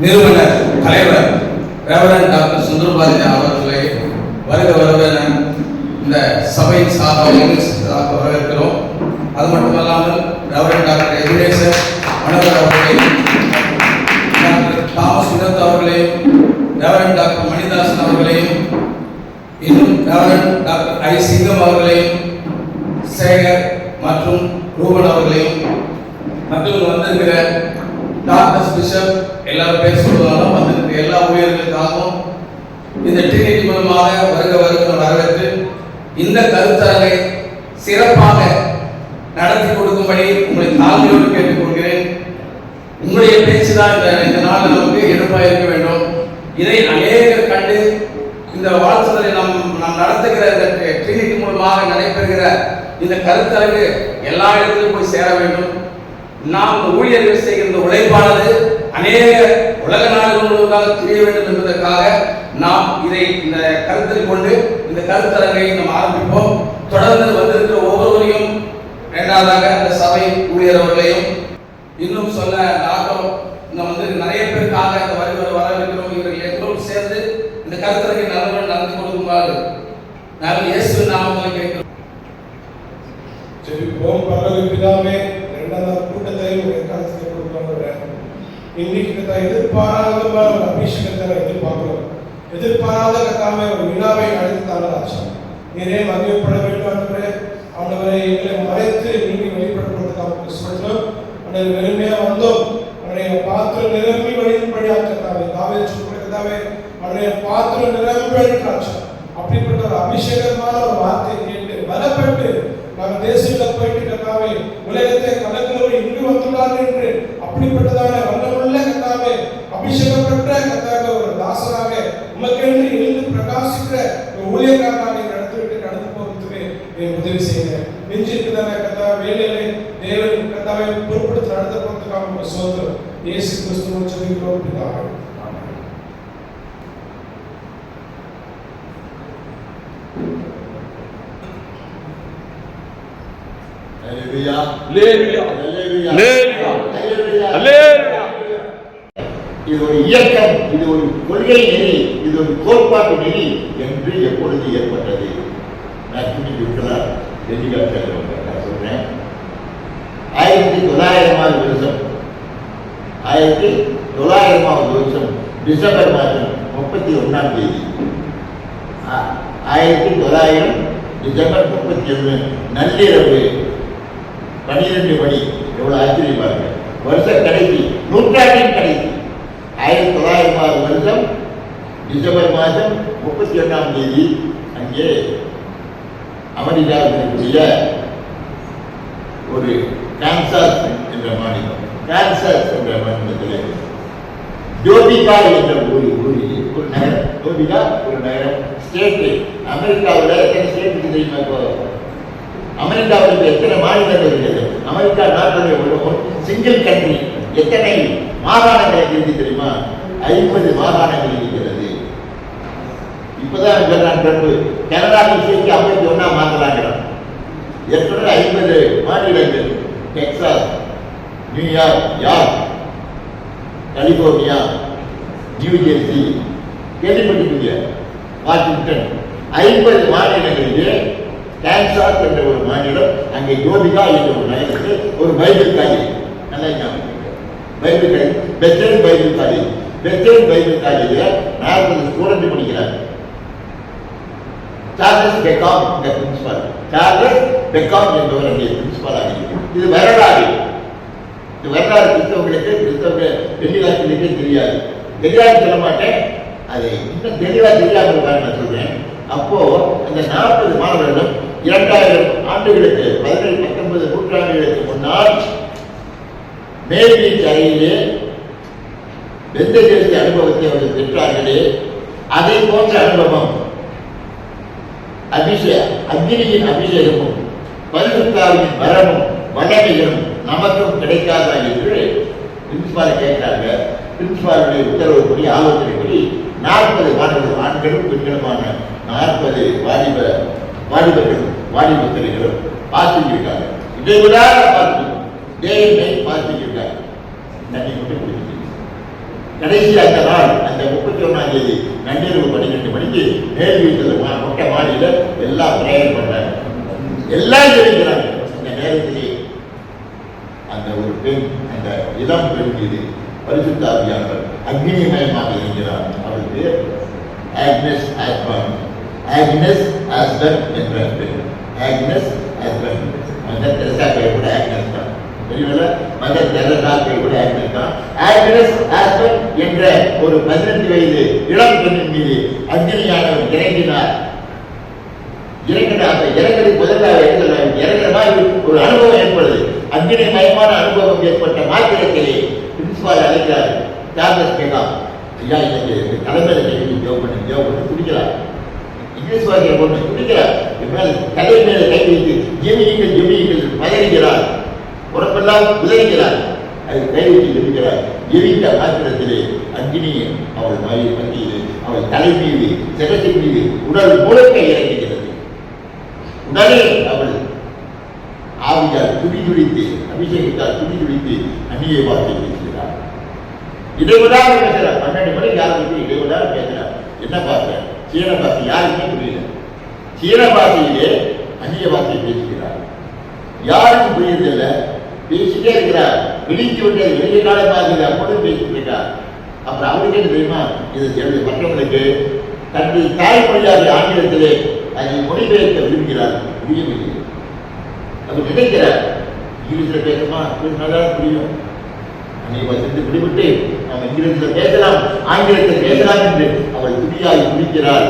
நிறுவனர் தலைவர் reverend doctor சுந்தரபாரதி அவர்களை வருக வருவன இந்த சபையின் சார்பாக வரவேற்கிறோம். அது மட்டுமல்லாமல் ரெவரன் டாக்டர் எதிரேசர் மனோகர் அவர்களையும் டாக்டர் தாமஸ் வினோத் அவர்களையும் ரெவரன் டாக்டர் மணிதாசன் அவர்களையும் இன்னும் ரெவரன் டாக்டர் ஐ சிங்கம் அவர்களையும் சேகர் மற்றும் ரூபன் அவர்களையும் மற்றும் வந்திருக்கிற டாக்டர்ஸ் பிஷப் எல்லாரும் பேர் சொல்லுவாலும் வந்திருக்கிற எல்லா ஊழியர்களுக்காகவும் இந்த டிரினிட்டி மூலமாக வருக வருக வரவேற்று இந்த கருத்தரங்கை சிறப்பாக நடத்தி கொடுக்கும்படி உங்களை தாழ்மையோடு கேட்டுக்கொள்கிறேன். உங்களுடைய பேச்சு தான் இந்த இந்த நாள் நமக்கு எடுப்பாக இருக்க வேண்டும். இதை அநேகர் கண்டு இந்த வாழ்த்துதலை நாம் நாம் நடத்துகிற இந்த கிளினிக் மூலமாக நடைபெறுகிற இந்த கருத்தரங்கு எல்லா இடத்திலும் போய் சேர வேண்டும். நாம் ஊழியர்கள் செய்கிற உழைப்பானது அநேக உலக நாடுகள் முழுவதாக தெரிய வேண்டும் என்பதற்காக நாம் இதை இந்த கருத்தில் கொண்டு இந்த கருத்தரங்கை நாம் ஆரம்பிப்போம். தொடர்ந்து வந்திருக்கிற ஒவ்வொருவரையும் இரண்டாவதாக அந்த சபை ஊழியர் அவர்களையும் இன்னும் சொல்ல நாட்டம் இந்த வந்து நிறைய பேருக்காக இந்த வருகிற வரவிருக்கிறோம் இவர்கள் எல்லோரும் சேர்ந்து இந்த கருத்தரங்கை நல்லவர்கள் நடந்து கொடுக்குமாறு நாங்கள் இயேசு நாமங்களை கேட்கிறோம். சரி பரலோக பிதாவே இரண்டாவது கூட்டத்தை உடைய கருத்தில் கொடுக்கிறோம் இன்னைக்கு கத்தா எதிர்பாராத ஒரு அபிஷேகத்தை நான் எதிர்பார்க்கிறோம். எதிர்பாராத கத்தாவே ஒரு விழாவை அழைத்தாலும் ஆச்சா நீரே மகிழ்ப்பட வேண்டும் ஆண்டவரே ஆண்டவரை எங்களை மறைத்து நீங்கள் வெளிப்படுத்துவதற்கு அவருக்கு சொல்றோம் ஆண்டவர் வெறுமையா வந்தோம். அவருடைய பாத்திரம் நிரம்பி வழியின்படியாக கத்தாவே தாவே சொல்லுகிறதாவே கத்தாவே. அவருடைய பாத்திரம் நிரம்பி ஆச்சா அப்படிப்பட்ட ஒரு அபிஷேகமான ஒரு வார்த்தை கேட்டு பலப்பட்டு நம்ம தேச கத்தாவே உலகத்தை கடந்தவர் இன்று வந்துள்ளார் என்று அப்படிப்பட்டதான வண்ணமுள்ள கத்தாவே அபிஷேகப்பட்ட கத்தாக ஒரு தாசராக உமக்கென்று எழுந்து பிரகாசிக்கிற ஒரு ஊழியக்காரனாக நடத்திவிட்டு நடந்து போகிறதுக்கு நீ உதவி செய்யுங்க நெஞ்சிருக்குதான கத்தா வேலையிலே தேவன் கத்தாவை பொருட்படுத்தி நடத்த போகிறதுக்காக உங்க சோதரம் இயேசு கிறிஸ்துவ சொல்லிக்கிறோம் பிதாவே. இது ஒரு இயக்கம் இது ஒரு கொள்கை நெறி இது ஒரு கோட்பாட்டு நெறி என்று எப்பொழுது ஏற்பட்டது? நான் சொல்றேன். ஆயிரத்தி தொள்ளாயிரமாவது வருஷம் ஆயிரத்தி தொள்ளாயிரமாவது வருஷம் டிசம்பர் மாதம் முப்பத்தி ஒன்றாம் தேதி ஆயிரத்தி தொள்ளாயிரம் டிசம்பர் முப்பத்தி ஒன்று நள்ளிரவு பன்னிரெண்டு மணி. எவ்வளவு ஆச்சரியமா இருக்கு வருஷ கடைசி நூற்றாண்டின் கடைசி. ஆயிரத்தி தொள்ளாயிரமாவது வருஷம் டிசம்பர் மாதம் முப்பத்தி ஒன்றாம் தேதி அங்கே அமெரிக்கா இருக்கக்கூடிய ஒரு கான்சாஸ் என்ற மாநிலம் கான்சாஸ் என்ற மாநிலத்தில் ஜோபிகா என்ற ஒரு ஊரில் ஒரு நகரம். ஜோபிகா ஒரு நகரம். ஸ்டேட்டு. அமெரிக்காவில் எத்தனை ஸ்டேட் இருக்கு தெரியுமா அமெரிக்காவிற்கு அமெரிக்காவில் எத்தனை மாநிலங்கள் இருக்கிறது அமெரிக்கா நாட்டுடைய உலகம் சிங்கிள் கண்ட்ரி எத்தனை மாகாணங்கள் இருக்கு தெரியுமா? ஐம்பது மாகாணங்கள் இருக்கிறது. இப்பதான் சொல்றான் கண்டு கனடா சேர்த்து ஐம்பத்தி ஒன்னா மாத்தலாங்கிறான். ஏற்கனவே ஐம்பது மாநிலங்கள். Texas New York York California New Jersey கேள்விப்பட்டிருக்கீங்க? Washington. ஐம்பது மாநிலங்களிலே கான்சாஸ் என்ற ஒரு மாநிலம் அங்கே ஜோபிகா என்ற ஒரு நகரத்தில் ஒரு பைபிள் காலேஜ் நல்லா ஞாபகம் Bible college Bethel Bible college Bethel Bible காலேஜில் நாற்பது ஸ்டூடெண்ட் படிக்கிறார். சார்லஸ் பெக்காம் என்ற பிரின்சிபால் சார்லஸ் பெக்காம் என்பவர் அங்கே பிரின்சிபாலாக இது வரலாறு. இது வரலாறு கிறிஸ்தவர்களுக்கு கிறிஸ்தவ தெளிவாசிகளுக்கே தெரியாது. தெரியாது சொல்ல மாட்டேன். அது இன்னும் தெளிவாக தெரியாமல் இருப்பாரு நான் சொல்றேன். அப்போ அந்த நாற்பது மாணவர்களும் இரண்டாயிரம் ஆண்டுகளுக்கு பதினேழு பத்தொன்பது நூற்றாண்டுகளுக்கு முன்னால் மேற்கு அறையிலே வெந்த தேசிய அனுபவத்தை அவர்கள் பெற்றார்களே அதை போன்ற அனுபவம். அபிஷேக அக்னியின் அபிஷேகமும் பரிசுத்தாவின் வரமும் வல்லமையும் நமக்கும் கிடைக்காதா என்று பிரின்சிபால் கேட்டாங்க. பிரின்சிபாலுடைய உத்தரவுப்படி ஆலோசனைப்படி நாற்பது மாணவர்கள் ஆண்களும் பெண்களுமான நாற்பது வாலிப வாலிபர்களும் வாலிபத்திரிகளும் பார்த்துருக்காங்க இதை விடாத பார்த்து டே நைட் பார்த்துருக்காங்க நன்றி மட்டும் குடிச்சிட்டு கடைசி அந்த நாள் அந்த முப்பத்தி ஒன்றாம் தேதி நள்ளிரவு பன்னிரெண்டு மணிக்கு மேல் வீட்டில் மொட்டை மாடியில எல்லாம் பிரேயர் பண்ணாங்க. எல்லாம் ஜெயிக்கிறாங்க அந்த நேரத்திலே அந்த ஒரு பெண் அந்த இளம் பெண் மீது பரிசுத்தாவியானவர் அக்னிமயமாக இருக்கிறார். அவருக்கு ஆக்னஸ் ஆஸ்பன் ஆக்னஸ் ஆஸ்பன் என்ற பெண் ஆக்னஸ் ஆஸ்பன் மதர் தெரசா பேர் கூட ஆக்னஸ் தான். தெரியல மதர் தெரசா பேர் கூட ஆக்னஸ் தான். ஆக்னஸ் ஆஸ்பன் என்ற ஒரு பதினெட்டு வயது இளம் பெண்ணின் மீது அஞ்சலியானவர் இறங்கினார். இறங்கினார். அந்த இறங்கடி முதல்ல இறங்குற மாதிரி ஒரு அனுபவம் ஏற்படுது. அஞ்சனை மயமான அனுபவம் ஏற்பட்ட மாத்திரத்திலே பிரின்சிபால் அழைக்கிறார். சார்லஸ் கேட்டான் ஐயா இன்னைக்கு தலைமையில் கை பண்ணி ஜோப் பண்ணி குடிக்கிறார் இயேசுவாகிய வாக்கிய பொண்ணு குடிக்கிறார் இவர்கள் தலை மேல கை வைத்து ஜெமியுங்கள் ஜெமியுங்கள் பதறுகிறார் உடம்பெல்லாம் உதறுகிறார். அது கை வைத்து ஜெமிக்கிறார் ஜெமித்த மாத்திரத்திலே அக்னி அவள் மயில் மத்தியில் அவள் தலை மீது சிரசின் மீது உடல் முழுக்க இறங்குகிறது. உடனே அவள் ஆவியால் துடி துடித்து அபிஷேகத்தால் துடி துடித்து அந்நிய வார்த்தை பேசுகிறார் இடைவிடாத பேசுகிறார் பன்னெண்டு மணிக்கு இதை இடைவிடாத பேசுகிறார் என்ன பார்க்கிறார் சீன பாஷை யாருக்குமே புரியல சீன பாஷையிலே அந்நிய பாஷையை பேசுகிறார் யாருக்கும் புரியதில்லை பேசிட்டே இருக்கிறார். விழித்து விட்டது வெளிய காலமாக அப்பொழுது பேசிட்டு இருக்கார். அப்புறம் அவருக்கு என்ன தெரியுமா? இது என்னுடைய மற்றவங்களுக்கு தன்னுடைய தாய்மொழியாக ஆங்கிலத்திலே அதை மொழிபெயர்க்க விரும்புகிறார். புரியவில்லை. அவர் நினைக்கிறார். இங்கிலீஷில் பேசுமா நல்லா புரியும். அன்னைக்கு வசதி விடுவிட்டு இங்கிலீஷில் பேசலாம்? ஆங்கிலத்தில் பேசலாம் என்று அவள் துடியாய் துடிக்கிறார்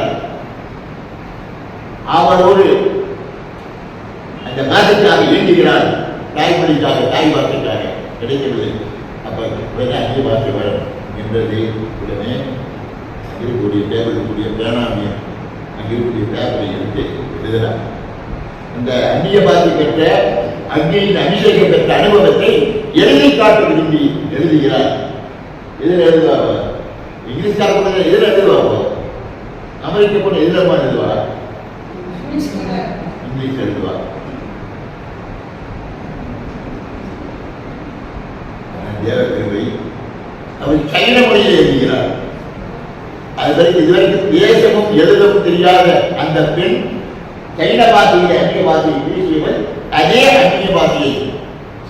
அவளோடு அந்த நாட்டுக்காக வேண்டுகிறார் தாய்மொழிக்காக தாய் வார்த்தைக்காக கிடைக்கிறது அப்ப உடனே அந்நிய வார்த்தை வரும் என்றது உடனே அங்கிருக்கக்கூடிய இருக்கக்கூடிய பேனாமியம் அங்கே இருக்கக்கூடிய எடுத்து எழுதுகிறார் அந்த அந்நிய பாதி பெற்ற அக்னியின் அபிஷேகம் பெற்ற அனுபவத்தை எழுதி காட்ட விரும்பி எழுதுகிறார் எதில் எழுதுவா அவ? இங்கிலீஷ்கார பொண்ணு எதில் எழுதுவா அவ? அமெரிக்க பொண்ணு எதில் எழுதுவா? இங்கிலீஷ் எழுதுவா? தேவ கிருபை அவர் சைன மொழியில் எழுதுகிறார். அது வரைக்கும் இதுவரைக்கும் பேசவும் எழுதவும் தெரியாத அந்த பெண் சைன பாஷையில் அந்நிய பாஷையை பேசியவர் அதே அந்நிய பாஷையை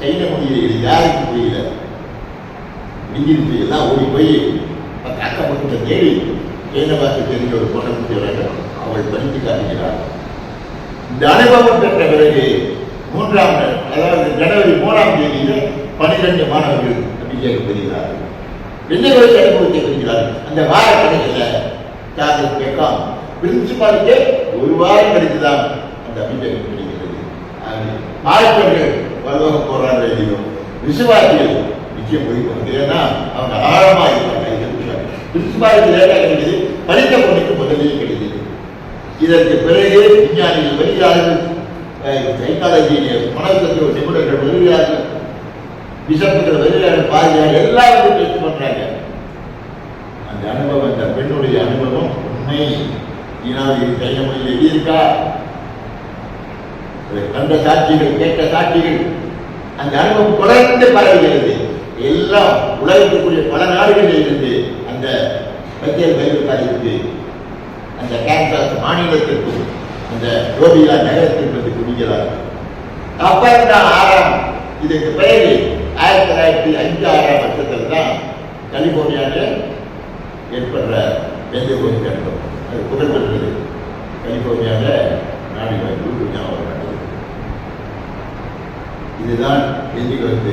சைன மொழியில் எழுதி யாருக்கும் புரியல. இங்கிருந்து எல்லாம் ஓடி போய் அக்கா மட்டும் பக்கத்தை தேடி சைன தெரிஞ்ச ஒரு பொண்ணை பற்றி வேண்டும் அவள் படித்து காட்டுகிறார் இந்த அனுபவம் பெற்ற பிறகு மூன்றாம் அதாவது ஜனவரி மூணாம் தேதியில் பனிரெண்டு மாணவர்கள் அபிஷேகம் பெறுகிறார்கள். என்ன அனுபவத்தை பெறுகிறார்கள்? அந்த வார கணக்கில் சார்லஸ் கேட்கலாம். பிரின்சிபாலுக்கு ஒரு வாரம் கழித்துதான் அந்த அபிஷேகம் கிடைக்கிறது. மாணவர்கள் பரலோகம் போராடுறதையும் இல்லையோ விசுவாசிகள் முக்கியம் போய் ஏன்னா அவங்க ஆழமா இருப்பாங்க பிரின்சிபாலுக்கு லேட்டாக கிடைக்குது படித்த பொண்ணுக்கு முதலில் கிடைக்குது இதற்கு பிறகு விஞ்ஞானிகள் வருகிறார்கள் சைக்காலஜி மனசத்துவ நிபுணர்கள் வருகிறார்கள் பிஷப்புகள் வருகிறார்கள் பாதியார் எல்லாருக்கும் பேச்சு பண்றாங்க. அந்த அனுபவம் அந்த பெண்ணுடைய அனுபவம் உண்மை. ஈனாவில் கைய மொழியில் எழுதியிருக்கா கண்ட சாட்சிகள் கேட்ட சாட்சிகள் அந்த அனுபவம் தொடர்ந்து பரவுகிறது. எல்லாம் உலகத்துக்குரிய பல நாடுகளில் இருந்து அந்த வைத்தியல் பைபிள் அந்த கேன்சாஸ் மாநிலத்திற்கும் அந்த ரோபிலா நகரத்திற்கு வந்து குடிக்கிறார் அப்ப ஆறாம் இதுக்கு பிறகு ஆயிரத்தி தொள்ளாயிரத்தி அஞ்சு ஆறாம் வருஷத்தில் தான் கலிபோர்னியாவில் ஏற்படுற எந்த கோயில் கட்டம் அது புகழ் பெற்றது கலிபோர்னியாவில் நாடு வந்து ஞாபகம் இதுதான் எந்திக்கு வந்து